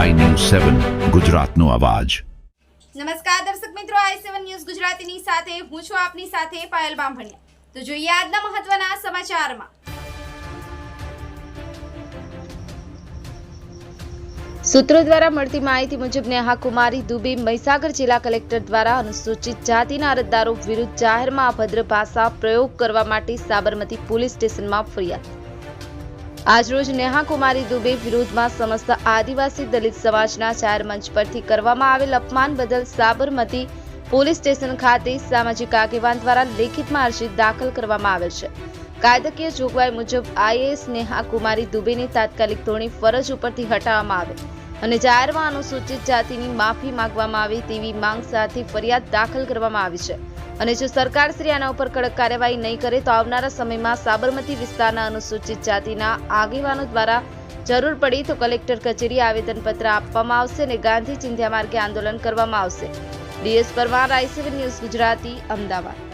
સેવન ગુજરાતનો અવાજ. નમસ્કાર દર્શક મિત્રો આઈ સેવન ન્યૂઝ ગુજરાતીની સાથે હું છું આપની સાથે પાયલ બામભણિયા. તો જોઈએ આજના મહત્વના સમાચારમાં. સૂત્રો દ્વારા મળતી માહિતી મુજબ નેહા કુમારી દુબે મહીસાગર જિલ્લા કલેક્ટર દ્વારા અનુસૂચિત જાતિના અરજદારો વિરુદ્ધ જાહેરમાં અભદ્ર ભાષા પ્રયોગ કરવા માટે સાબરમતી પોલીસ સ્ટેશનમાં ફરિયાદ. આજરોજ નેહા કુમારી દુબે વિરોધમાં સમસ્ત આદિવાસી દલિત સમાજના ચાર મંચ પરથી કરવામાં આવેલ અપમાન બદલ સાબરમતી પોલીસ સ્ટેશન ખાતે સામાજિક આગેવાન દ્વારા લેખિતમાં અરજી દાખલ કરવામાં આવેલ છે. કાયદાકીય જોગવાઈ મુજબ આઈએએસ નેહા કુમારી દુબેની તાત્કાલિક ધોરણે ફરજ ઉપરથી હટાવવામાં આવે અને જાહેરમાં અનુસૂચિત જાતિની માફી માંગવામાં આવે તેવી માંગ સાથે ફરિયાદ દાખલ કરવામાં આવી છે. અને જો સરકાર શ્રી આના ઉપર કડક કાર્યવાહી નહીં કરે તો આવનારા સમયમાં સાબરમતી વિસ્તારના અનુસૂચિત જાતિના આગેવાનો દ્વારા જરૂર પડી તો કલેક્ટર કચેરી આવેદનપત્ર આપવામાં આવશે અને ગાંધી ચિંધ્યા માર્ગે આંદોલન કરવામાં આવશે. DS Parmar ICV news Gujarati, Ahmedabad.